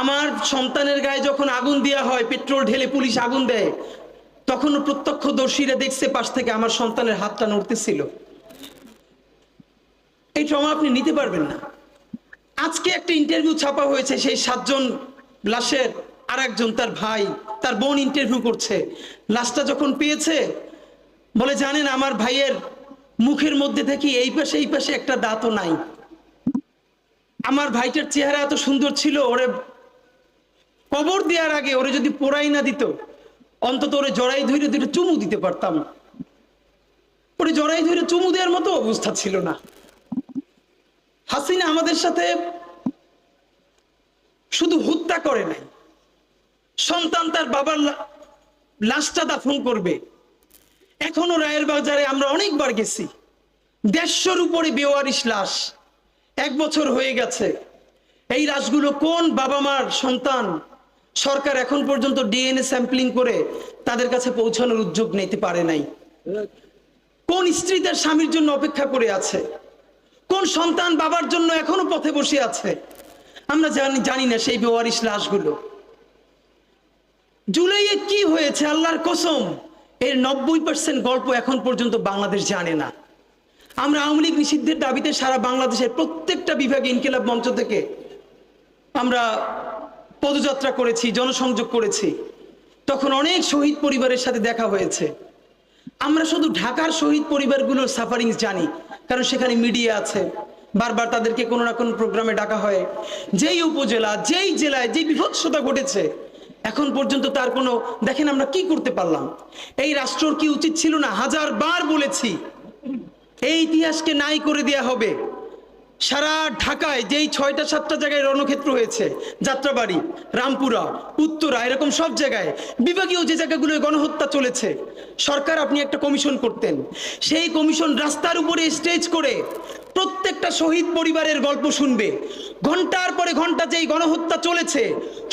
আমার সন্তানের গায়ে যখন আগুন দেওয়া হয়, পেট্রোল ঢেলে পুলিশ আগুন দেয় তখন প্রত্যক্ষদর্শীরা দেখছে পাশ থেকে আমার সন্তানের হাতটা নড়তেছিল। এই ট্রমা আপনি নিতে পারবেন না। আজকে একটা ইন্টারভিউ ছাপা হয়েছে, সেই সাতজন লাশের আর একজন তার ভাই, তার বোন ইন্টারভিউ করছে। লাশটা যখন পেয়েছে, বলে, জানেন, আমার ভাইয়ের মুখের মধ্যে থেকে এই পাশে এই পাশে একটা দাঁতও নাই। আমার ভাইটার চেহারা এত সুন্দর ছিল, ওরে কবর দেওয়ার আগে ওরে যদি পোড়াই না দিত, অন্তত ওরে জড়াই ধরে দুটো চুমু দিতে পারতাম। ওরে জড়াই ধরে চুমু দেওয়ার মতো অবস্থা ছিল না। হাসিনা আমাদের সাথে শুধু হত্যা করে নাই, সন্তান তার বাবার লাশটা দাফন করবে। এখনও রায়ের বাজারে আমরা অনেকবার গেছি। দেড়শোর উপরে বেওয়ারিশ লাশ, এক বছর হয়ে গেছে। এই লাশগুলো কোন বাবা মার সন্তান সরকার এখন পর্যন্ত ডিএনএ স্যাম্পলিং করে তাদের কাছে পৌঁছানোর উদ্যোগ নিতে পারে নাই। কোন স্ত্রী তার স্বামীর জন্য অপেক্ষা করে আছে? কোন সন্তান বাবার জন্য এখনও পথে বসে আছে? আমরা জানি জানি না সেই বেওয়ারিশ লাশগুলো। জুলাইয়ে কি হয়েছে? আল্লাহর কসম, এর নব্বই পার্সেন্ট গল্প এখন পর্যন্ত বাংলাদেশ জানে না। আমরা আওয়ামী লীগ নিষিদ্ধের দাবিতে সারা বাংলাদেশের প্রত্যেকটা বিভাগে ইনকিলাব মঞ্চ থেকে আমরা পদযাত্রা করেছি, জনসংযোগ করেছি। তখন অনেক শহীদ পরিবারের সাথে দেখা হয়েছে। আমরা শুধু ঢাকার শহীদ পরিবারগুলোর সাফারিংস জানি, কারণ সেখানে মিডিয়া আছে। বারবার তাদেরকে কোনো না কোনো প্রোগ্রামে ডাকা হয়। যেই উপজেলা, যেই জেলায় যেই বিভৎসতা ঘটেছে, এখন পর্যন্ত তার কোনো, দেখেন আমরা কি করতে পারলাম? এই রাষ্ট্রর কি উচিত ছিল না? হাজার বার বলেছি, এই ইতিহাসকে নাই করে দেয়া হবে। সারা ঢাকায় যেই ছয়টা সাতটা জায়গায় রণক্ষেত্র হয়েছে, যাত্রাবাড়ি, রামপুরা, উত্তরা, এরকম সব জায়গায়, বিভাগীয় যে জায়গাগুলোয় গণহত্যা চলেছে, সরকার আপনি একটা কমিশন করতেন। সেই কমিশন রাস্তার উপরে স্টেজ করে প্রত্যেকটা শহীদ পরিবারের গল্প শুনবে। ঘণ্টার পরে ঘণ্টা যেই গণহত্যা চলেছে,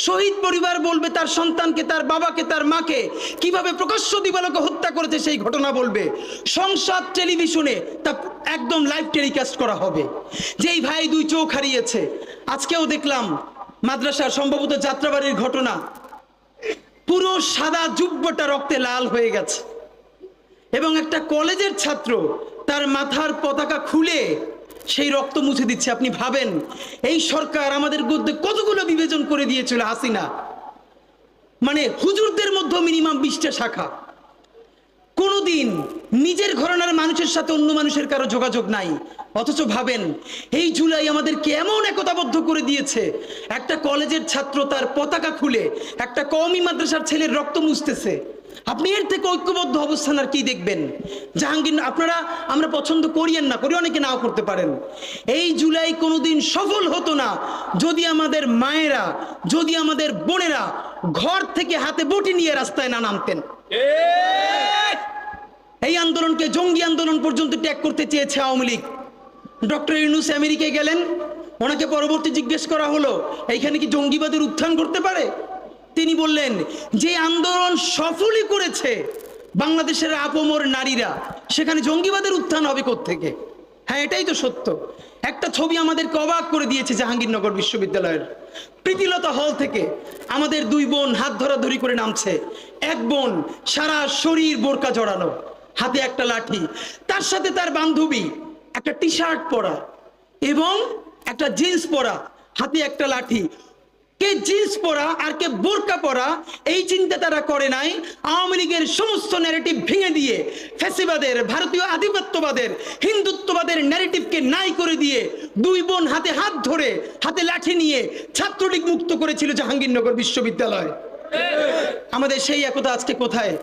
শহীদ পরিবার বলবে তার সন্তানকে, তার বাবাকে, তার মাকে, কীভাবে প্রকাশ্য দিবালোকে হত্যা করেছে সেই ঘটনা বলবে। সংসদ টেলিভিশনে তা একদম লাইভ টেলিকাস্ট করা হবে। যেই ভাই দুই চোখ হারিয়েছে, আজকেও দেখলাম মাদ্রাসার সম্ভবত যাত্রাবাড়ির ঘটনা। পুরো সাদা জুব্বটা রক্তে লাল হয়ে গেছে। এবং একটা কলেজের ছাত্র তার মাথার পতাকা খুলে সেই রক্ত মুছে দিচ্ছে। আপনি ভাবেন, এই সরকার আমাদের মধ্যে কতগুলো বিবেচন করে দিয়েছিল হাসিনা? মানে হুজুরদের মধ্যে মিনিমাম বিশটা শাখা। কোনোদিন নিজের ঘরানার মানুষের সাথে অন্য মানুষের কারও যোগাযোগ নাই। অথচ ভাবেন, এই জুলাই আমাদেরকে এমন একতাবদ্ধ করে দিয়েছে, একটা কলেজের ছাত্র তার পতাকা খুলে একটা কওমি মাদ্রাসার ছেলের রক্ত মুছতেছে। আপনি এর থেকে ঐক্যবদ্ধ অবস্থান আর কি দেখবেন? জাহাঙ্গীর, আপনারা, আমরা পছন্দ করিয়েন না, করি অনেকে নাও করতে পারেন। এই জুলাই কোনোদিন সফল হতো না। যদি আমাদের মায়েরা, যদি আমাদের বোনেরা ঘর থেকে হাতে বটি নিয়ে রাস্তায় না নামতেন। এই আন্দোলনকে জঙ্গি আন্দোলন পর্যন্ত ত্যাগ করতে চেয়েছে আওয়ামী লীগ। ডক্টর ইউনুস আমেরিকায় গেলেন, ওনাকে পরবর্তী জিজ্ঞেস করা হলো, এইখানে কি জঙ্গিবাদের উত্থান করতে পারে? তিনি বললেন, যে আন্দোলন সফলই করেছে বাংলাদেশের আপমর নারীরা, সেখানে জঙ্গিবাদের উত্থান হবে থেকে হ্যাঁ এটাই তো সত্য। একটা ছবি আমাদেরকে অবাক করে দিয়েছে জাহাঙ্গীরনগর বিশ্ববিদ্যালয়ের। প্রীতিলতা হল থেকে আমাদের দুই বোন হাত ধরাধরি করে নামছে। এক বোন সারা শরীর বোরকা জড়ানো হাতে একটা লাঠি, তার সাথে তার বান্ধবী, একটা টি শার্ট পরা এবং একটা জিন্স পরা, হাতে একটা লাঠি। কে জিন্স পরা আর কে বোরকা পরা, এই চিন্তা তারা করে নাই। আওয়ামী লীগের সমস্ত ন্যারেটিভ ভেঙে দিয়ে ফ্যাসিবাদের, ভারতীয় আধিপত্যবাদের, হিন্দুত্ববাদের ন্যারেটিভকে নাই করে দিয়ে দুই বোন হাতে হাত ধরে, হাতে লাঠি নিয়ে ছাত্রলীগ মুক্ত করেছিল জাহাঙ্গীরনগর বিশ্ববিদ্যালয়। আমাদের সেই একতা আজকে কোথায়?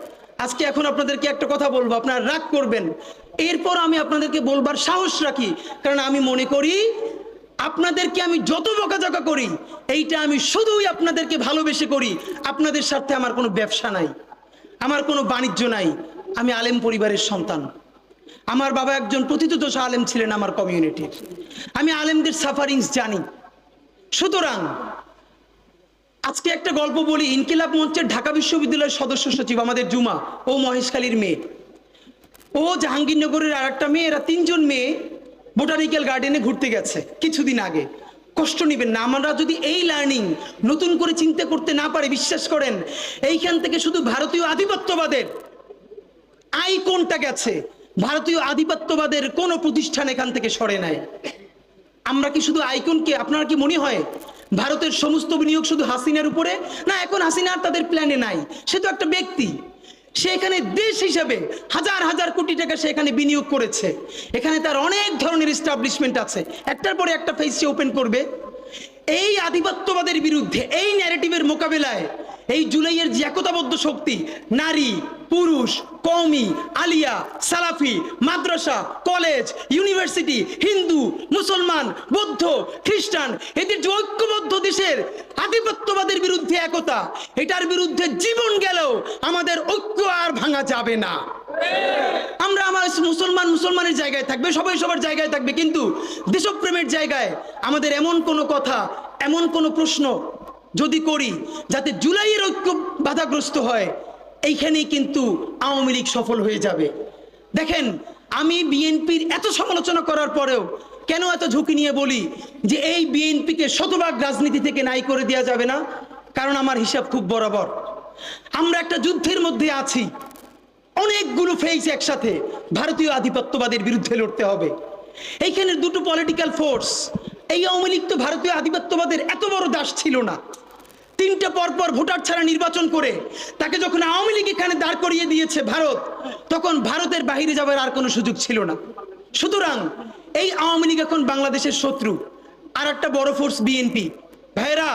আজকে এখন আপনাদেরকে একটা কথা বলব, আপনারা রাগ করবেন। এরপর আমি আপনাদেরকে বলবার সাহস রাখি, কারণ আমি মনে করি আপনাদেরকে আমি যত বকাঝকা করি, এইটা আমি শুধুই আপনাদেরকে ভালোবেসে করি। আপনাদের স্বার্থে আমার কোনো ব্যবসা নাই, আমার কোনো বাণিজ্য নাই, আমি আলেম পরিবারের সন্তান। আমার বাবা একজন প্রথিতদোষ আলেম ছিলেন আমার কমিউনিটির। আমি আলেমদের সাফারিংস জানি। সুতরাং আজকে একটা গল্প বলি, ইনকিলাব মঞ্চের ঢাকা বিশ্ববিদ্যালয়ের সদস্য সচিব আমাদের জুমা ও মহেশখালীর মেয়ে। ও জাহাঙ্গীরনগরের আর একটা মেয়ে, এরা তিনজন মেয়ে বোটানিক্যাল গার্ডেনে ঘুরতে গেছে কিছুদিন আগে। কষ্ট নেবেন না, আমরা যদি এই লার্নিং নতুন করে চিন্তা করতে না পারে, বিশ্বাস করেন, এইখান থেকে শুধু ভারতীয় আধিপত্যবাদের আইকনটা গেছে। ভারতীয় আধিপত্যবাদের কোনো প্রতিষ্ঠান এখান থেকে সরে নাই। আমরা কি শুধু আইকনকে, আপনার কি মনে হয়? ভারতের সমস্ত বিনিয়োগ শুধু হাসিনার উপরে? না, এখন হাসিনার তাদের প্ল্যানে নাই। সে তো একটা ব্যক্তি। সে এখানে দেশ হিসাবে হাজার হাজার কোটি টাকা সে এখানে বিনিয়োগ করেছে। এখানে তার অনেক ধরনের এস্টাবলিশমেন্ট আছে। একটার পরে একটা ফেস সে ওপেন করবে। এই আধিপত্যবাদের বিরুদ্ধে, এই ন্যারেটিভের মোকাবেলায়, এই জুলাইয়ের যে একতাবদ্ধ শক্তি, নারী পুরুষ, কওমি, আলিয়া, সালাফি, মাদ্রাসা, কলেজ, ইউনিভার্সিটি, হিন্দু, মুসলমান, বৌদ্ধ, খ্রিস্টান, এদের যে ঐক্যবদ্ধ দেশের আধিপত্যবাদের বিরুদ্ধে একতা, এটার বিরুদ্ধে জীবন গেলেও আমাদের ঐক্য আর ভাঙা যাবে না। আমরা আমার মুসলমান মুসলমানের জায়গায় থাকবে, সবাই সবার জায়গায় থাকবে, কিন্তু দেশপ্রেমের জায়গায় আমাদের এমন কোনো কথা, এমন কোনো প্রশ্ন যদি করি, যাতে জুলাইয়ের ঐক্য বাধাগ্রস্ত হয় এইখানেই কিন্তু আওয়ামী লীগ সফল হয়ে যাবে। দেখেন, আমি বিএনপির এত সমালোচনা করার পরেও কেন এত ঝুঁকি নিয়ে বলি যে এই বিএনপিকে শতভাগ রাজনীতি থেকে নাই করে দেওয়া যাবে না? কারণ আমার হিসাব খুব বরাবর। আমরা একটা যুদ্ধের মধ্যে আছি। অনেকগুলো ফেস একসাথে ভারতীয় আধিপত্যবাদের বিরুদ্ধে লড়তে হবে। এইখানে দুটো পলিটিক্যাল ফোর্স এই আওয়ামী লীগ তো ভারতীয় আধিপত্যবাদের এত বড় দাস ছিল না। তিনটা পরপর ভোটার ছাড়া নির্বাচন করে, তাকে যখন আওয়ামী লীগ এখানে দাঁড় করিয়ে দিয়েছে ভারত, তখন ভারতের বাহিরে যাবার আর কোনো সুযোগ ছিল না। সুতরাং এই আওয়ামী লীগ এখন বাংলাদেশের শত্রু আর একটা বড় ফোর্স বিএনপি ভাইরা